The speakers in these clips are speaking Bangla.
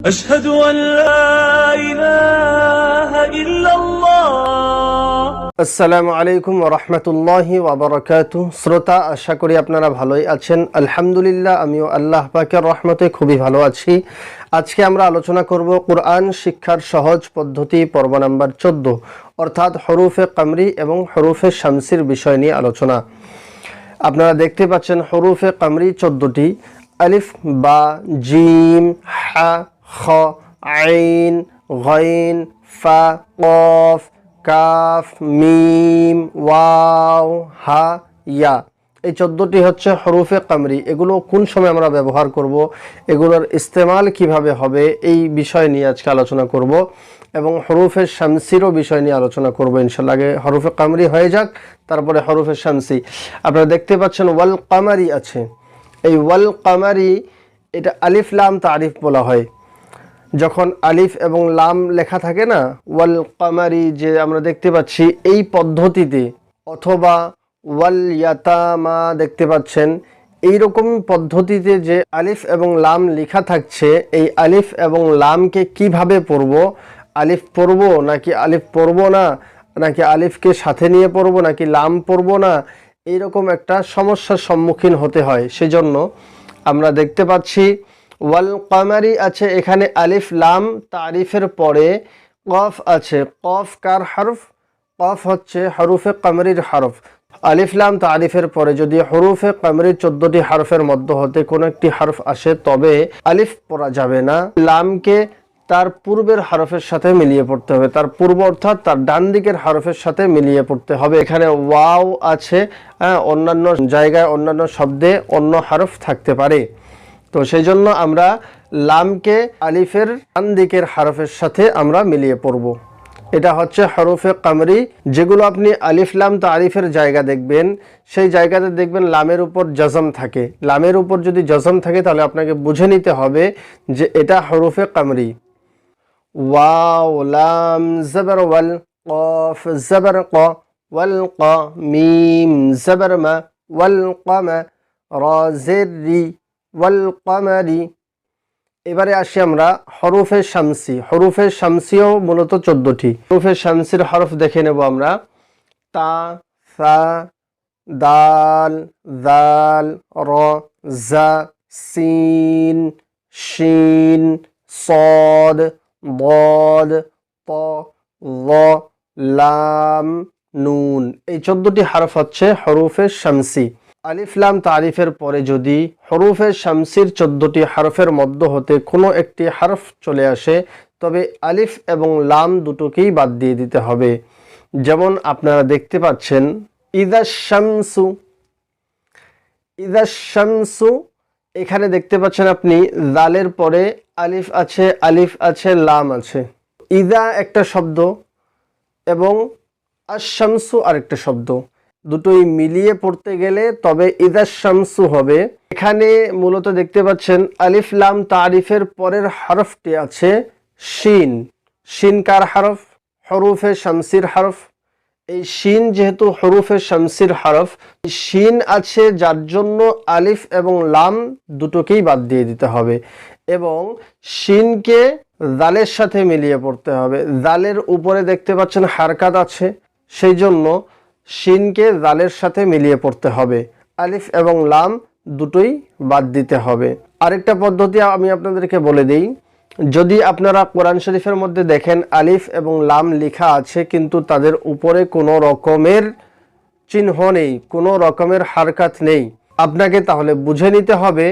أشهد أن لا إله إلا الله আসসালামু আলাইকুম রহমতুল্লাহি ওবরাকাত শ্রোতা আশা করি আপনারা ভালোই আছেন আলহামদুলিল্লাহ আমিও আল্লাহ পাকের রহমতে খুবই ভালো আছি আজকে আমরা আলোচনা করব কোরআন শিক্ষার সহজ পদ্ধতি পর্ব নাম্বার চোদ্দ অর্থাৎ হরুফে কামরি এবং হরুফে শামসির বিষয় নিয়ে আলোচনা আপনারা দেখতে পাচ্ছেন হরুফে কামরি চোদ্দটি আলিফ বা জিম হা খ, আইন, গইন, ফা, কফ, কাফ, মিম, ওয়াও, হা, ইয়া। এই চোদ্দটি হচ্ছে হরুফে কামরি। এগুলো কোন সময় আমরা ব্যবহার করব? এগুলোর ইস্তেমাল কীভাবে হবে? এই বিষয় নিয়ে আজকে আলোচনা করব এবং হরুফে শামসিরও বিষয় নিয়ে আলোচনা করব ইনশাল্লাহ আগে হরুফে কামরি হয়ে যাক, তারপরে হরুফে শামসি। আপনারা দেখতে পাচ্ছেন ওয়াল কামারি আছে। এই ওয়াল কামারি, এটা আলিফ লাম তারিফ বলা হয়। যখন আলিফ এবং লাম লেখা থাকে না, ওয়াল কামারি যে আমরা দেখতে পাচ্ছি, এই পদ্ধতিতে অথবা ওয়াল ইয়াতামা দেখতে পাচ্ছেন এই রকম পদ্ধতিতে যে আলিফ এবং লাম লেখা থাকছে, এই আলিফ এবং লামকে কীভাবে পড়ব? আলিফ পড়ব নাকি আলিফ পড়ব না? নাকি আলিফকে সাথে নিয়ে পড়ব, নাকি লাম পড়ব না? এইরকম একটা সমস্যার সম্মুখীন হতে হয়। সেজন্য আমরা দেখতে পাচ্ছি ওয়াল কামারি আছে এখানে আলিফ লাম তারিফের পরে কফ আছে। কফ কার হরফ? কফ হচ্ছে হরুফে কামরির হরফ। আলিফ লাম তারিফের পরে যদি হরুফে কামরির চোদ্দটি হরফের মধ্য হতে কোনো একটি হরফ আসে, তবে আলিফ পড়া যাবে না। লামকে তার পূর্বের হরফের সাথে মিলিয়ে পড়তে হবে। তার পূর্ব অর্থাৎ তার ডান দিকের হরফের সাথে মিলিয়ে পড়তে হবে। এখানে ওয়াও আছে হ্যাঁ অন্যান্য জায়গায় অন্যান্য শব্দে অন্য হরফ থাকতে পারে। তো সেই জন্য আমরা লামকে আলিফের ডান দিকের হরফের সাথে আমরা মিলিয়ে পড়ব। এটা হচ্ছে হরফে কামরি, যেগুলো আপনি আলিফ লাম তো আলিফের জায়গা দেখবেন। সেই জায়গাতে দেখবেন লামের উপর জজম থাকে। লামের উপর যদি জজম থাকে, তাহলে আপনাকে বুঝে নিতে হবে যে এটা হরফে কামরি। ওয়াও, লাম, জবর, ওয়াল, কফ, জবর, ক, ওয়াল, ক, মিম, জবর, মা, ওয়াল র, জের, রি ওয়াল কামারি। এবারে আসি আমরা হরুফে শামসি। হরুফে শামসিও মূলত চোদ্দটি। হরুফে শামসির হরফ দেখে নেব আমরা। তা, সা, দাল দাল র, জা, সিন, শিন, সদ বদ প লাম, নুন। এই চোদ্দটি হরফ হচ্ছে হরুফে শামসি। আলিফ লাম তারিফের পরে যদি হরফে শামসির চোদ্দটি হরফের মধ্য হতে কোনো একটি হরফ চলে আসে, তবে আলিফ এবং লাম দুটোকেই বাদ দিয়ে দিতে হবে। যেমন আপনারা দেখতে পাচ্ছেন, ইদা শামসু ইদা শামসু, এখানে দেখতে পাচ্ছেন আপনি জালের পরে আলিফ আছে আলিফ আছে, লাম আছে। ইদা একটা শব্দ এবং আশামসু আরেকটা শব্দ। দুটোই মিলিয়ে পড়তে গেলে তবে ইদাস শামসু হবে। এখানে মূলত দেখতে পাচ্ছেন আলিফ লাম তারিফের পরের হরফটি আছে শিন। শিন কার হরফ? হরুফে শামসির হরফ। এই শিন যেহেতু হরুফে শামসির হরফ শিন আছে যার জন্য আলিফ এবং লাম দুটোকেই বাদ দিয়ে দিতে হবে এবং শিনকে দালের সাথে মিলিয়ে পড়তে হবে। দালের উপরে দেখতে পাচ্ছেন হারকাত আছে, সেই জন্য শিনকে জালের সাথে মিলিয়ে পড়তে হবে। আলিফ এবং লাম দুটোই বাদ দিতে হবে। আরেকটা পদ্ধতি আমি আপনাদেরকে বলে দিই। যদি আপনারা কোরআন শরীফের মধ্যে দেখেন, আলিফ এবং লাম লেখা আছে, কিন্তু তাদের উপরে কোনো রকমের চিহ্ন নেই, কোনো রকমের হারকাত নেই। আপনাকে তাহলে বুঝে নিতে হবে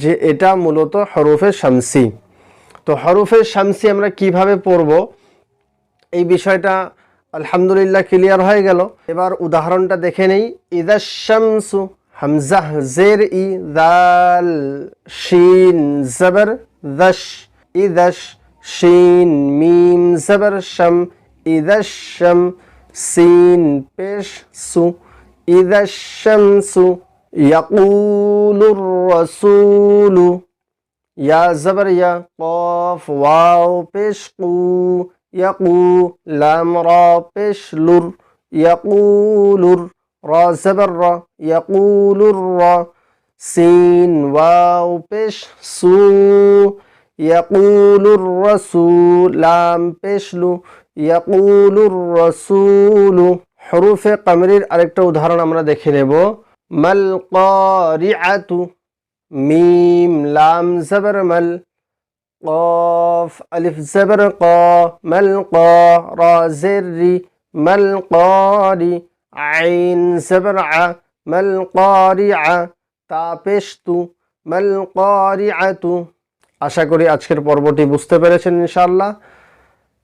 যে এটা মূলত হরফে শামসি। তো হরফে শামসি আমরা কীভাবে পড়ব? এই বিষয়টা আলহামদুলিল্লাহ ক্লিয়ার হয়ে গেল। এবার উদাহরণটা দেখে নেই। ইদাশামসু হামজাহ জের ই দাল শিন জবর দশ। ইদশ শিন মিম জবর শম। ইদশম সিন পেশ সু। ইদাশমসু ইয়াকুলুর রসুলু। ইয়া জবর ইয়া কফ ওয়াও পেশ কু। ইয়াকু লাম রা পেশ লুর ইয়াকুলুর রা জবর রা ইয়াকুলুর রা সিন ওয়াও পেশ সু ইয়াকুলুর রাসূল লাম পেশলু ইয়াকুলুর রাসূলু হরুফে কামরির আরেকটা উদাহরণ আমরা দেখে নেব। মাল কারিআতু মিম লাম জবর মাল قاف ألف زبر قا ما القا را زري ما القاري عين زبر ع ما القارعة তাপেশতু মাল কারিআতু আশা করি আজকের পর্বটি বুঝতে পেরেছেন ইনশাআল্লাহ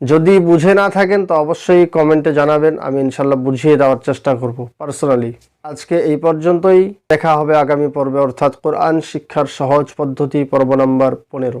যদি বুঝে না থাকেন তো অবশ্যই কমেন্টে জানাবেন আমি ইনশাল্লাহ বুঝিয়ে দেওয়ার চেষ্টা করব পার্সোনালি আজকে এই পর্যন্তই দেখা হবে আগামী পর্বে অর্থাৎ কোরআন শিক্ষার সহজ পদ্ধতি পর্ব নম্বর পনেরো